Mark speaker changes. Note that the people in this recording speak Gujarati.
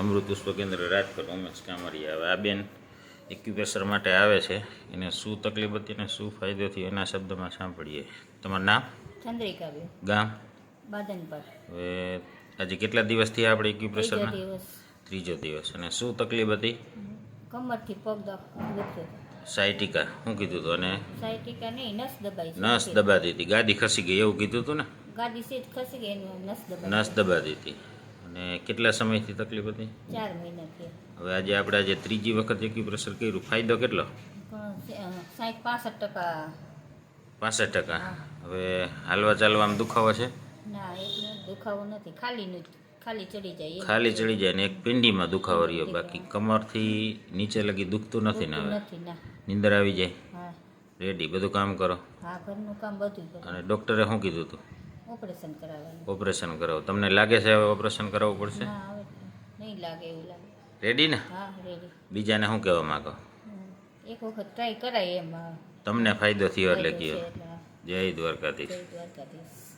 Speaker 1: અમૃત પુષ્પ કેન્દ્ર રાજકોટ ઉમેશ કામરિયા હવે આ બેન એક્યુપ્રેશર માટે આવે છે. એને શું તકલીફ હતી અને શું ફાયદો થયો એના શબ્દમાં સાંભળીએ. તમારું નામ?
Speaker 2: ચંદ્રિકાબેન
Speaker 1: ગામ?
Speaker 2: બાદનપર.
Speaker 1: હવે આજે કેટલા દિવસથી આપણે એક્યુપ્રેશરના ત્રીજો દિવસ. અને શું તકલીફ હતી?
Speaker 2: કમરથી પગ દુખ- દુખતો
Speaker 1: સાયટિકા. શું કીધું હતું અને?
Speaker 2: સાયટિકા નહીં નસ દબાઈ.
Speaker 1: નસ દબાતી હતી. ગાદી ખસી ગઈ એવું કીધું હતું ને?
Speaker 2: ગાદી સીટ ખસી ગઈ નસ દબાઈ
Speaker 1: નસ દબાતી હતી. અને કેટલા સમયથી તકલીફ હતી?
Speaker 2: ચાર મહિનાથી.
Speaker 1: હવે આજે આપણે આજે ત્રીજી વખત એક્યુપ્રેશર કર્યું. ફાયદો કેટલો?
Speaker 2: સાહેબ સાઠ પાસઠ ટકા.
Speaker 1: પાસઠ ટકા. હવે હાલવા ચાલવામાં દુખાવો છે?
Speaker 2: ના એટલો દુખાવો નથી. ખાલી ખાલી ચડી જાય
Speaker 1: ખાલી ચડી જાય ને એક પિંડીમાં દુખાવો રહ્યો. બાકી કમરથી નીચે લગી દુખતું નથી ને હવે? નીંદર આવી જાય? રેડી બધું કામ કરો?
Speaker 2: હા ઘરનું કામ બધું
Speaker 1: અને ડૉક્ટરે શું કીધું હતું?
Speaker 2: ઓપરેશન કરાવવાનું.
Speaker 1: ઓપરેશન કરાવો. તમને લાગે છે હવે ઓપરેશન કરાવવું પડશે?
Speaker 2: ના હવે નહીં લાગે એવું લાગે.
Speaker 1: રેડી ને?
Speaker 2: હા રેડી
Speaker 1: બીજાને શું કહેવા માંગો?
Speaker 2: એક વખત ટ્રાય કરાય એમ
Speaker 1: તમને ફાયદો થયો એટલે કયો? જય દ્વારકાધીશ.
Speaker 2: જય દ્વારકાધીશ.